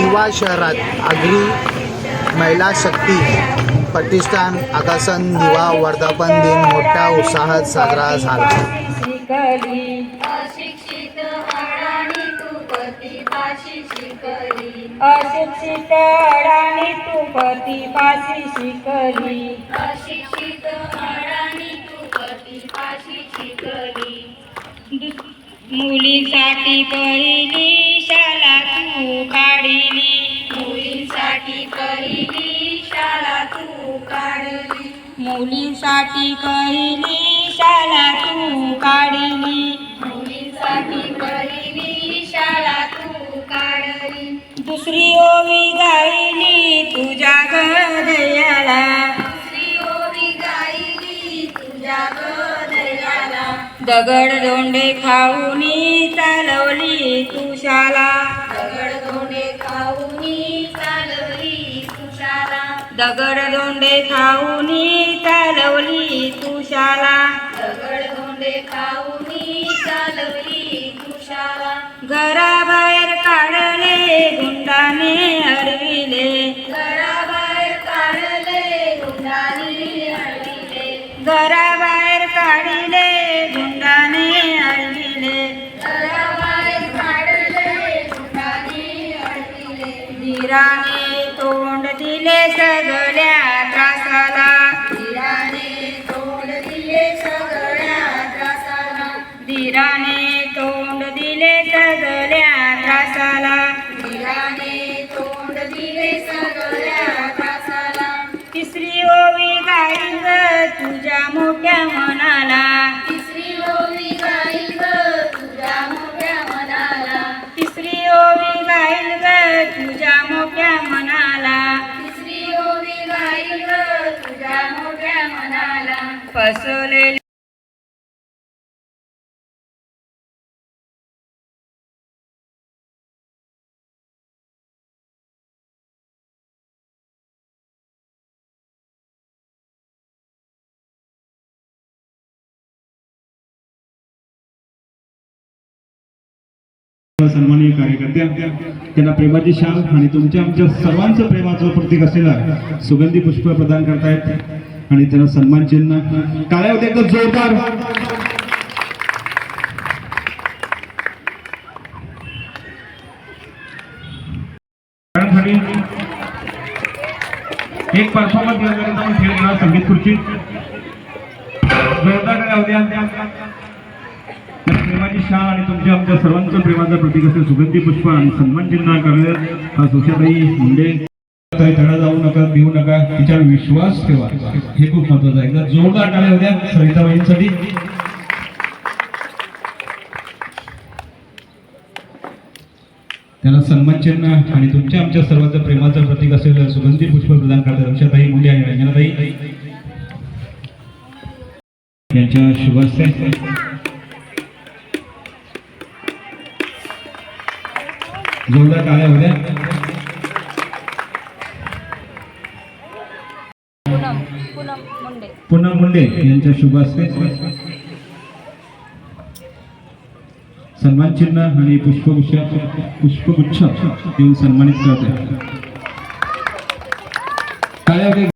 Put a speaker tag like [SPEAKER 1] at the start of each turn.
[SPEAKER 1] दिवा शहरात आगरी महिला शक्ती प्रतिष्ठान आकाशन दिवा वर्धापन दिन मोठ्या उत्साहात साजरा झाला.
[SPEAKER 2] शिकली.
[SPEAKER 3] अशिक्षित अडाणी तू प्रतिभाशी शिकली.
[SPEAKER 2] अशिक्षित अडाणी तू पतीपाशी शिकली.
[SPEAKER 3] अशिक्षित अडाणी तू प्रतिभाशी शिकली.
[SPEAKER 2] दु- मुलीसाठी पहिली शाळा तू काढिली
[SPEAKER 3] मुलींसाठी पहिली शाळा तू काढली.
[SPEAKER 2] मुलीसाठी पहिली शाळा तू काढिली.
[SPEAKER 3] मुलींसाठी पहिली शाळा तू काढली.
[SPEAKER 2] दुसरी ओवी गायली तुझ्या गदयाला.
[SPEAKER 3] दुसरी ओवी गायली तुझ्या गदयाला.
[SPEAKER 2] दगड दोंडे खाऊनी चालवली तू
[SPEAKER 3] दगड
[SPEAKER 2] दोंडे खाऊनी चालवली तू शाला
[SPEAKER 3] दगड धोंडे खाऊनी चालवली तुषारा.
[SPEAKER 2] घराबाहेर धीराने तोंड दिले सगळ्या त्रासाला.
[SPEAKER 3] धीराने तोंड दिले सगळ्या त्रासाला.
[SPEAKER 2] धीराने तोंड दिले सगळ्या त्रासाला.
[SPEAKER 3] धीराने तोंड दिले सगळ्या त्रासाला.
[SPEAKER 2] तिसरी ओवी गाईल ग तुझ्या मोठ्या फसवलेले
[SPEAKER 4] सन्माननीय कार्यकर्त्या त्यांना प्रेमाची शाल आणि तुमच्या आमच्या सर्वांचं प्रेमाचं प्रतीक असलेला सुगंधी पुष्प प्रदान करतायत. आणि त्यांना सन्मान चिन्ह. टाळ्या होते एकदम जोरदार एक परफॉर्मन्स दिला जाईल आपण खेळ घेणार संगीत खुर्ची. जोरदार टाळ्या होत्या प्रेमाची शान आणि तुमच्या आमच्या सर्वांचं प्रेमाचं प्रतीक असेल सुगंधी पुष्प आणि सन्मान चिन्ह कार्यरत हा सुशाताई मुंडे. तळा जाऊ नका देऊ नका तिच्यावर विश्वास ठेवा. हे खूप महत्वाचं आहे. एकदा जोरदार टाळ्या होत्या सरिताबाईंसाठी त्यांना सन्मान चिन्ह आणि तुमच्या आमच्या सर्वांचं प्रेमाचं प्रतीक असेल सुगंधी पुष्प प्रदान करतात रक्षाताई मुली आणि रंजनाताई. यांच्या शुभास्ते. जोरदार टाळ्या होत्या.
[SPEAKER 2] पूनम मुंडे.
[SPEAKER 4] यांच्या शुभ हस्ते सन्मान चिन्ह आणि पुष्पगुच्छ पुष्पगुच्छ देऊन सन्मानित करत आहे